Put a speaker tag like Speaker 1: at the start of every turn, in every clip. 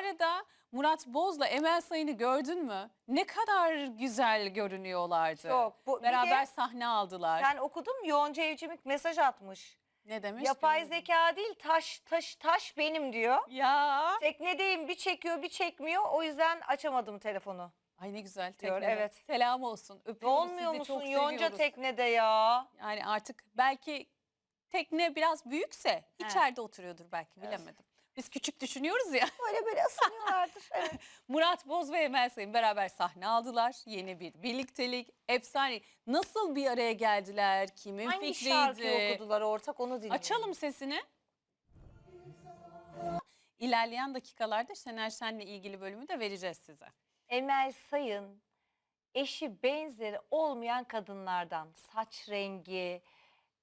Speaker 1: arada Murat Boz'la Emel Sayın'ı gördün mü? Ne kadar güzel görünüyorlardı.
Speaker 2: Çok. Bu, bir de
Speaker 1: Beraber sahne aldılar.
Speaker 2: sen okudun mu? Yonca Evcimik mesaj atmış.
Speaker 1: ne demiş?
Speaker 2: Yapay
Speaker 1: Görmedim.
Speaker 2: zeka değil taş taş taş benim diyor.
Speaker 1: Ya.
Speaker 2: Teknedeyim bir çekiyor bir çekmiyor. O yüzden açamadım telefonu.
Speaker 1: Ay ne güzel
Speaker 2: Diyor,
Speaker 1: teknede.
Speaker 2: evet.
Speaker 1: Selam olsun. Öpüyoruz
Speaker 2: Olmuyor
Speaker 1: sizi,
Speaker 2: musun
Speaker 1: çok
Speaker 2: Yonca
Speaker 1: seviyoruz.
Speaker 2: teknede ya?
Speaker 1: Yani artık belki tekne biraz büyükse içeride oturuyordur belki bilemedim. Biz küçük düşünüyoruz ya.
Speaker 2: Böyle böyle ısınıyorlardır. Evet.
Speaker 1: Murat Boz ve Emel Sayın beraber sahne aldılar. Yeni bir birliktelik. Efsane. Nasıl bir araya geldiler? Kimin
Speaker 2: Hangi
Speaker 1: fikriydi?
Speaker 2: şarkıyı okudular ortak onu dinleyelim.
Speaker 1: Açalım sesini. İlerleyen dakikalarda Şener Şen'le ilgili bölümü de vereceğiz size.
Speaker 2: Emel Sayın eşi benzeri olmayan kadınlardan saç rengi,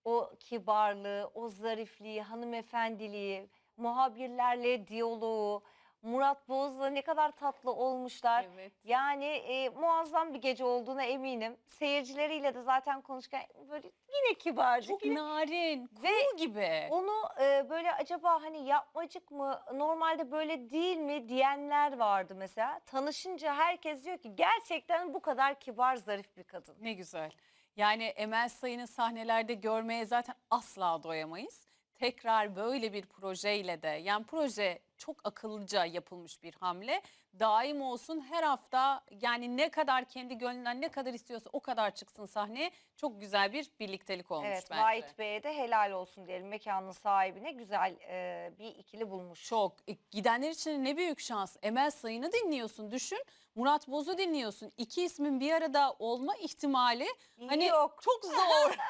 Speaker 2: o kibarlığı, o zarifliği, hanımefendiliği, muhabirlerle diyaloğu, Murat Boz'la ne kadar tatlı olmuşlar.
Speaker 1: Evet.
Speaker 2: Yani e, muazzam bir gece olduğuna eminim. Seyircileriyle de zaten konuşurken böyle yine kibarcık.
Speaker 1: Çok
Speaker 2: yine-
Speaker 1: narin,
Speaker 2: Ve
Speaker 1: cool gibi.
Speaker 2: onu e, böyle acaba hani yapmacık mı normalde böyle değil mi diyenler vardı mesela. Tanışınca herkes diyor ki gerçekten bu kadar kibar zarif bir kadın.
Speaker 1: Ne güzel. Yani Emel Sayın'ı sahnelerde görmeye zaten asla doyamayız. Tekrar böyle bir projeyle de yani proje çok akıllıca yapılmış bir hamle. Daim olsun her hafta yani ne kadar kendi gönlünden ne kadar istiyorsa o kadar çıksın sahneye. Çok güzel bir birliktelik olmuş
Speaker 2: evet
Speaker 1: bence.
Speaker 2: Vahit Bey'e de helal olsun diyelim mekanın sahibine güzel e, bir ikili bulmuş.
Speaker 1: Çok. E, gidenler için ne büyük şans. Emel Sayın'ı dinliyorsun düşün. Murat Boz'u dinliyorsun. İki ismin bir arada olma ihtimali hani
Speaker 2: Yok.
Speaker 1: çok zor.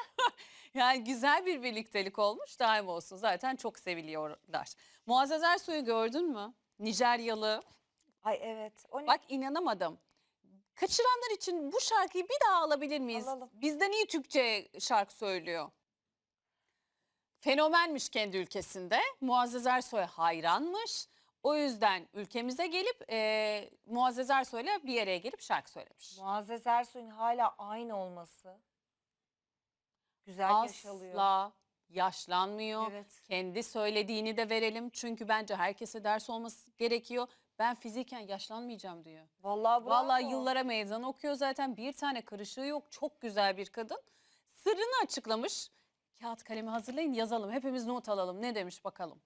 Speaker 1: yani güzel bir birliktelik olmuş. Daim olsun. Zaten çok seviliyorlar. Muazzez Ersoy'u gördün mü? Nijeryalı.
Speaker 2: Ay evet. O ne?
Speaker 1: Bak inanamadım. Kaçıranlar için bu şarkıyı bir daha alabilir miyiz?
Speaker 2: Alalım.
Speaker 1: Bizden iyi Türkçe şarkı söylüyor. Fenomenmiş kendi ülkesinde. Muazzez Ersoy'a hayranmış. O yüzden ülkemize gelip e, Muazzez Ersoy'la bir araya gelip şarkı söylemiş.
Speaker 2: Muazzez Ersoy'un hala aynı olması. Güzel yaşalıyor.
Speaker 1: Asla yaşlanmıyor.
Speaker 2: Evet.
Speaker 1: Kendi söylediğini de verelim. Çünkü bence herkese ders olması gerekiyor. Ben fiziken yaşlanmayacağım diyor.
Speaker 2: Vallahi bravo.
Speaker 1: Vallahi yıllara meydan okuyor zaten. Bir tane kırışığı yok. Çok güzel bir kadın. Sırrını açıklamış. Kağıt kalemi hazırlayın yazalım. Hepimiz not alalım. Ne demiş bakalım.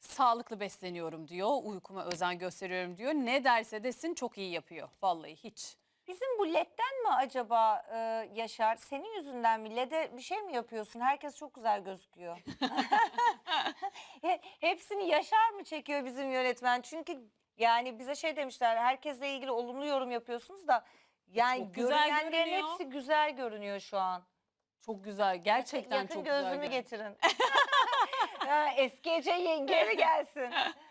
Speaker 1: Sağlıklı besleniyorum diyor. Uykuma özen gösteriyorum diyor. Ne derse desin çok iyi yapıyor. Vallahi hiç.
Speaker 2: Bizim bu LED'den mi acaba e, Yaşar? Senin yüzünden mi? LED'e bir şey mi yapıyorsun? Herkes çok güzel gözüküyor. He- Hepsini Yaşar mı çekiyor bizim yönetmen? Çünkü yani bize şey demişler herkesle ilgili olumlu yorum yapıyorsunuz da yani
Speaker 1: Çok güzel
Speaker 2: görünenlerin
Speaker 1: görünüyor.
Speaker 2: hepsi güzel görünüyor şu an.
Speaker 1: Çok güzel. Gerçekten
Speaker 2: Yakın
Speaker 1: çok güzel.
Speaker 2: gözlüğümü
Speaker 1: görünüyor.
Speaker 2: getirin. Ha, Eski Ece yenge mi gelsin?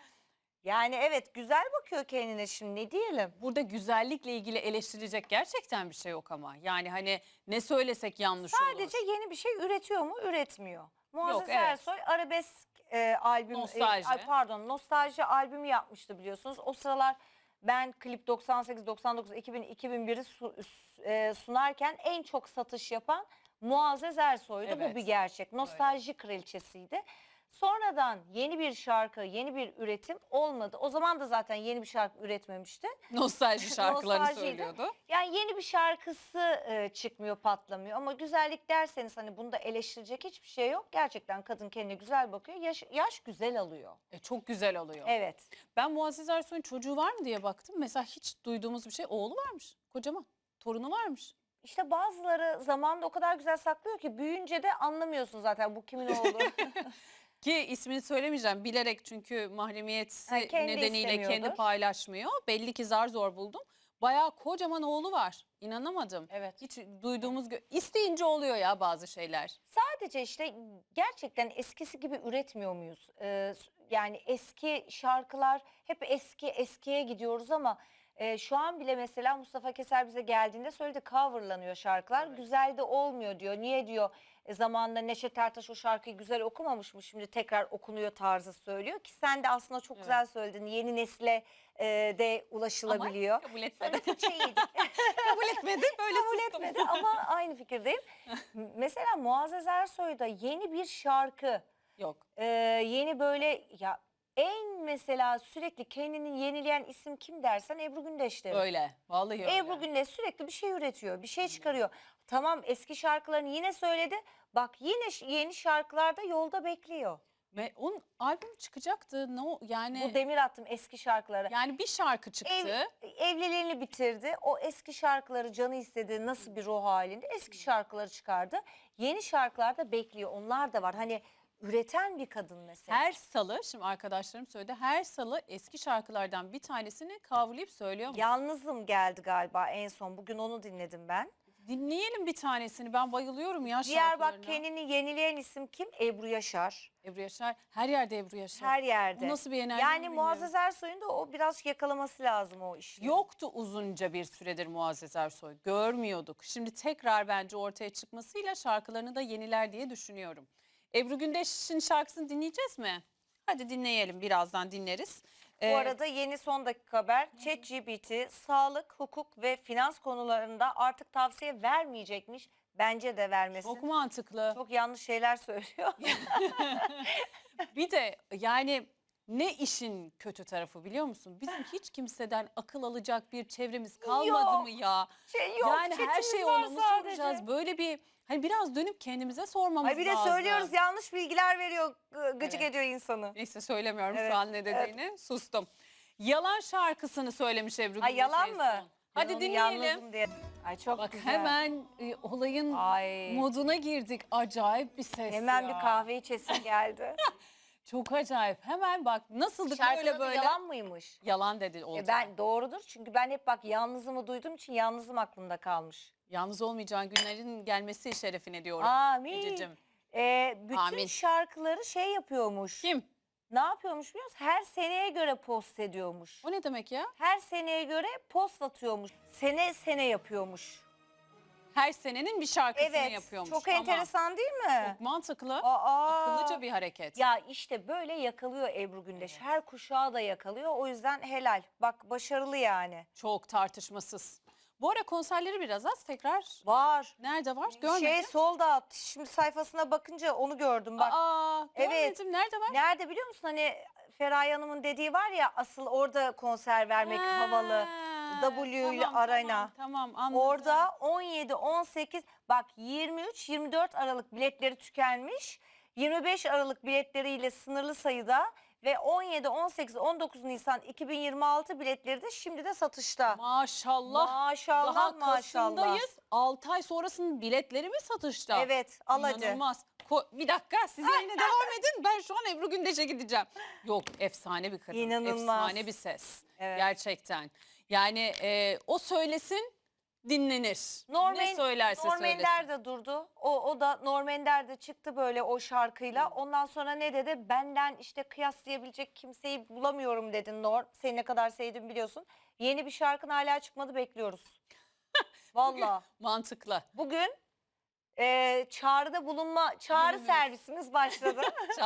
Speaker 2: Yani evet güzel bakıyor kendine şimdi ne diyelim.
Speaker 1: Burada güzellikle ilgili eleştirilecek gerçekten bir şey yok ama. Yani hani ne söylesek yanlış olur.
Speaker 2: Sadece yeni bir şey üretiyor mu? Üretmiyor. Muazzez
Speaker 1: evet.
Speaker 2: Ersoy arabesk e, albüm, e,
Speaker 1: Nostalji.
Speaker 2: ay, pardon nostalji albümü yapmıştı biliyorsunuz. O sıralar ben klip 98, 99, 2000, 2001'i su- e, sunarken en çok satış yapan Muazzez Ersoy'du.
Speaker 1: Evet.
Speaker 2: Bu bir gerçek. Nostalji kraliçesiydi. Sonradan yeni bir şarkı, yeni bir üretim olmadı. O zaman da zaten yeni bir şarkı üretmemişti.
Speaker 1: Nostalji şarkılarını
Speaker 2: Nostaljiydi.
Speaker 1: söylüyordu.
Speaker 2: Yani yeni bir şarkısı e, çıkmıyor, patlamıyor. Ama güzellik derseniz hani bunda eleştirecek hiçbir şey yok. Gerçekten kadın kendine güzel bakıyor. Yaş, yaş güzel alıyor.
Speaker 1: E, çok güzel oluyor.
Speaker 2: Evet.
Speaker 1: Ben Muazzez Ersoy'un çocuğu var mı diye baktım. Mesela hiç duyduğumuz bir şey. Oğlu varmış. Kocaman. Torunu varmış.
Speaker 2: İşte bazıları zamanında o kadar güzel saklıyor ki büyüyünce de anlamıyorsun zaten bu kimin olduğu.
Speaker 1: Ki ismini söylemeyeceğim bilerek çünkü mahremiyet
Speaker 2: Ha, kendi
Speaker 1: nedeniyle kendi
Speaker 2: istemiyordur.
Speaker 1: paylaşmıyor. Belli ki zar zor buldum. Bayağı kocaman oğlu var. İnanamadım.
Speaker 2: evet.
Speaker 1: Hiç duyduğumuz gö- isteyince oluyor ya bazı şeyler.
Speaker 2: Sadece işte gerçekten eskisi gibi üretmiyor muyuz? Ee, yani eski şarkılar hep eski eskiye gidiyoruz ama e, şu an bile mesela Mustafa Keser bize geldiğinde söyledi coverlanıyor şarkılar.
Speaker 1: Evet.
Speaker 2: Güzel de olmuyor diyor. Niye diyor e, zamanında Neşet Ertaş o şarkıyı güzel okumamış mı şimdi tekrar okunuyor tarzı söylüyor ki sen de aslında çok
Speaker 1: Evet.
Speaker 2: güzel söyledin. Yeni nesle e, de ulaşılabiliyor.
Speaker 1: Ama kabul etmedi.
Speaker 2: Yedik.
Speaker 1: kabul etmedi. Böyle
Speaker 2: kabul etmedi ama aynı fikirdeyim. Mesela Muazzez Ersoy'da yeni bir şarkı
Speaker 1: Yok.
Speaker 2: Ee, yeni böyle ya en mesela sürekli kendini yenileyen isim kim dersen Ebru Gündeş derim.
Speaker 1: Öyle. Vallahi öyle.
Speaker 2: Ebru Gündeş sürekli bir şey üretiyor, bir şey çıkarıyor. Tamam eski şarkılarını yine söyledi. Bak yine ş- yeni şarkılarda yolda bekliyor.
Speaker 1: Ve onun albüm çıkacaktı. Ne o yani
Speaker 2: Bu demir attım eski şarkıları.
Speaker 1: yani bir şarkı çıktı.
Speaker 2: Ev, evliliğini bitirdi. O eski şarkıları canı istedi. Nasıl bir ruh halinde eski şarkıları çıkardı. Yeni şarkılar da bekliyor. Onlar da var. Hani üreten bir kadın mesela.
Speaker 1: Her salı şimdi arkadaşlarım söyledi. Her salı eski şarkılardan bir tanesini kavlayıp söylüyor.
Speaker 2: Yalnızım geldi galiba en son. Bugün onu dinledim ben.
Speaker 1: Dinleyelim bir tanesini. Ben bayılıyorum ya
Speaker 2: Diğer bak
Speaker 1: şarkılarına.
Speaker 2: kendini yenileyen isim kim? Ebru Yaşar.
Speaker 1: Ebru Yaşar. Her yerde Ebru Yaşar.
Speaker 2: Her yerde.
Speaker 1: Bu nasıl bir enerji
Speaker 2: Yani
Speaker 1: bilmiyorum.
Speaker 2: Muazzez Ersoy'un da o biraz yakalaması lazım o işi.
Speaker 1: Yoktu uzunca bir süredir Muazzez Ersoy. Görmüyorduk. Şimdi tekrar bence ortaya çıkmasıyla şarkılarını da yeniler diye düşünüyorum. Ebru Gündeş'in şarkısını dinleyeceğiz mi? Hadi dinleyelim. Birazdan dinleriz.
Speaker 2: Bu
Speaker 1: Ee,
Speaker 2: arada yeni son dakika haber ChatGPT sağlık, hukuk ve finans konularında artık tavsiye vermeyecekmiş. Bence de vermesin.
Speaker 1: çok mantıklı.
Speaker 2: Çok yanlış şeyler söylüyor.
Speaker 1: Bir de yani ne işin kötü tarafı biliyor musun? Bizim hiç kimseden akıl alacak bir çevremiz kalmadı
Speaker 2: Yok.
Speaker 1: mı ya?
Speaker 2: Şey yok,
Speaker 1: yani her
Speaker 2: chatimiz
Speaker 1: şeyi
Speaker 2: var
Speaker 1: ona mı
Speaker 2: sadece.
Speaker 1: soracağız? Böyle bir hani biraz dönüp kendimize sormamız
Speaker 2: Ay bir de
Speaker 1: lazım.
Speaker 2: söylüyoruz yanlış bilgiler veriyor, gı- gıcık
Speaker 1: Evet.
Speaker 2: ediyor insanı.
Speaker 1: Neyse söylemiyorum
Speaker 2: Evet,
Speaker 1: şu an ne dediğini. Sustum. Yalan şarkısını söylemiş Ebru
Speaker 2: Ay
Speaker 1: Gündeş
Speaker 2: yalan
Speaker 1: en
Speaker 2: mı?
Speaker 1: son.
Speaker 2: Ben
Speaker 1: Hadi
Speaker 2: onu
Speaker 1: dinleyelim.
Speaker 2: yalnızım Diye. Ay çok
Speaker 1: Bak
Speaker 2: güzel.
Speaker 1: hemen e, olayın
Speaker 2: Ay.
Speaker 1: moduna girdik. Acayip bir ses
Speaker 2: Hemen
Speaker 1: ya.
Speaker 2: bir kahve içesim geldi.
Speaker 1: Çok acayip. Hemen bak nasıldık
Speaker 2: Şarkının
Speaker 1: böyle
Speaker 2: adı
Speaker 1: böyle.
Speaker 2: yalan mıymış?
Speaker 1: Yalan dedi Olcay.
Speaker 2: E ben doğrudur çünkü ben hep bak yalnızımı duyduğum için yalnızım aklımda kalmış.
Speaker 1: Yalnız olmayacağın günlerin gelmesi şerefine diyorum.
Speaker 2: Amin. Ee, bütün
Speaker 1: Amin.
Speaker 2: şarkıları şey yapıyormuş.
Speaker 1: Kim?
Speaker 2: Ne yapıyormuş biliyor musun? Her seneye göre post ediyormuş.
Speaker 1: O ne demek ya?
Speaker 2: Her seneye göre post atıyormuş. Sene sene yapıyormuş.
Speaker 1: Her senenin bir şarkısını
Speaker 2: Evet.
Speaker 1: yapıyormuş.
Speaker 2: Çok
Speaker 1: Tamam.
Speaker 2: enteresan değil mi?
Speaker 1: Çok mantıklı.
Speaker 2: Aa.
Speaker 1: Akıllıca bir hareket.
Speaker 2: Ya işte böyle yakalıyor Ebru Gündeş. Her kuşağı da yakalıyor. O yüzden helal. Bak başarılı yani.
Speaker 1: Çok tartışmasız. Bu ara konserleri biraz az tekrar.
Speaker 2: Var.
Speaker 1: Nerede var? Görmedim.
Speaker 2: Şey solda şimdi sayfasına bakınca onu gördüm bak.
Speaker 1: Aa,
Speaker 2: Evet.
Speaker 1: görmedim. Nerede var?
Speaker 2: Nerede biliyor musun? Hani Feraye Hanım'ın dediği var ya asıl orada konser vermek
Speaker 1: Ha,
Speaker 2: havalı. W ile
Speaker 1: tamam,
Speaker 2: Arena.
Speaker 1: Tamam, tamam anladım.
Speaker 2: Orada 17, 18 bak 23, 24 Aralık biletleri tükenmiş. 25 Aralık biletleriyle sınırlı sayıda ve 17, 18, 19 Nisan 2026 biletleri de şimdi de satışta.
Speaker 1: Maşallah.
Speaker 2: Maşallah
Speaker 1: Daha
Speaker 2: maşallah.
Speaker 1: Kasım'dayız. 6 ay sonrasının biletleri mi satışta?
Speaker 2: Evet al hadi.
Speaker 1: İnanılmaz. Ko- bir dakika siz yayına devam edin. Ben şu an Ebru Gündeş'e gideceğim. Yok efsane bir kadın.
Speaker 2: İnanılmaz.
Speaker 1: Efsane bir ses.
Speaker 2: Evet.
Speaker 1: Gerçekten. Yani e, o söylesin dinlenir.
Speaker 2: Norm
Speaker 1: ne söylerse
Speaker 2: Norm
Speaker 1: söylesin.
Speaker 2: Ender de durdu. O, o da Norm Ender de çıktı böyle o şarkıyla. Ondan sonra ne dedi? Benden işte kıyaslayabilecek kimseyi bulamıyorum dedin Norm. Seni ne kadar sevdim biliyorsun. Yeni bir şarkın hala çıkmadı bekliyoruz. Valla.
Speaker 1: Mantıklı.
Speaker 2: Bugün e, çağrıda bulunma, çağrı servisimiz başladı.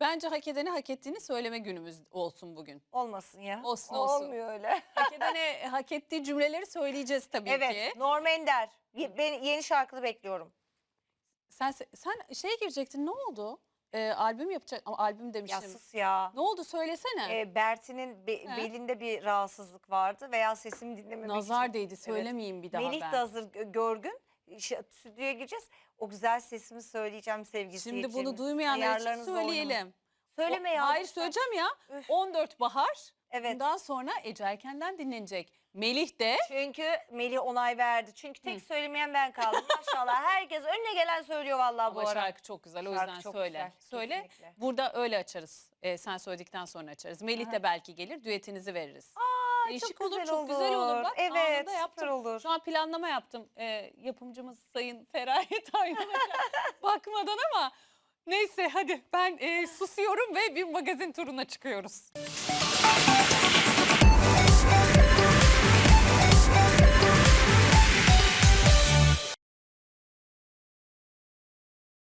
Speaker 1: Bence hak edene hak ettiğini söyleme günümüz olsun bugün.
Speaker 2: Olmasın ya.
Speaker 1: Olsun, olsun.
Speaker 2: Olmuyor öyle.
Speaker 1: Hak edene hak ettiği cümleleri söyleyeceğiz tabii
Speaker 2: evet
Speaker 1: ki.
Speaker 2: Norm Ender. Ben yeni şarkını bekliyorum.
Speaker 1: Sen sen şeye girecektin ne oldu? Ee, albüm yapacak ama albüm
Speaker 2: Ya
Speaker 1: demiştim.
Speaker 2: sus ya.
Speaker 1: Ne oldu söylesene.
Speaker 2: E, Bertin'in be-
Speaker 1: He.
Speaker 2: belinde bir rahatsızlık vardı veya sesimi dinlememek
Speaker 1: Nazar
Speaker 2: için.
Speaker 1: değdi söylemeyeyim bir daha
Speaker 2: Melih
Speaker 1: ben.
Speaker 2: de hazır gö- görgün. İşte stüdyoya gireceğiz. O güzel sesimi söyleyeceğim sevgili
Speaker 1: Şimdi bunu
Speaker 2: seyircilerimiz.
Speaker 1: duymayanlar için
Speaker 2: Ayarlarınızla
Speaker 1: söyleyelim.
Speaker 2: Söyleme
Speaker 1: O-
Speaker 2: ya.
Speaker 1: Hayır
Speaker 2: lütfen.
Speaker 1: söyleyeceğim ya.
Speaker 2: Üf.
Speaker 1: 14 Bahar.
Speaker 2: Evet.
Speaker 1: Bundan sonra Ece Erken'den dinlenecek. Melih de
Speaker 2: Çünkü Melih onay verdi. Çünkü tek söylemeyen ben kaldım. Maşallah herkes önüne gelen söylüyor vallahi bu
Speaker 1: ama
Speaker 2: ara.
Speaker 1: şarkı çok güzel o
Speaker 2: Şarkı
Speaker 1: yüzden
Speaker 2: çok
Speaker 1: söyle.
Speaker 2: güzel,
Speaker 1: söyle.
Speaker 2: kesinlikle.
Speaker 1: Burada öyle açarız. Ee, sen söyledikten sonra açarız. Melih de belki gelir. Düetinizi veririz.
Speaker 2: Aa,
Speaker 1: Değişik
Speaker 2: çok
Speaker 1: olur,
Speaker 2: güzel
Speaker 1: çok güzel olur. Bak
Speaker 2: evet,
Speaker 1: anında yaptım.
Speaker 2: olur.
Speaker 1: Şu an planlama yaptım. Ee, yapımcımız Sayın Feraye Taylan'a bakmadan ama neyse hadi ben e, susuyorum ve bir magazin turuna çıkıyoruz.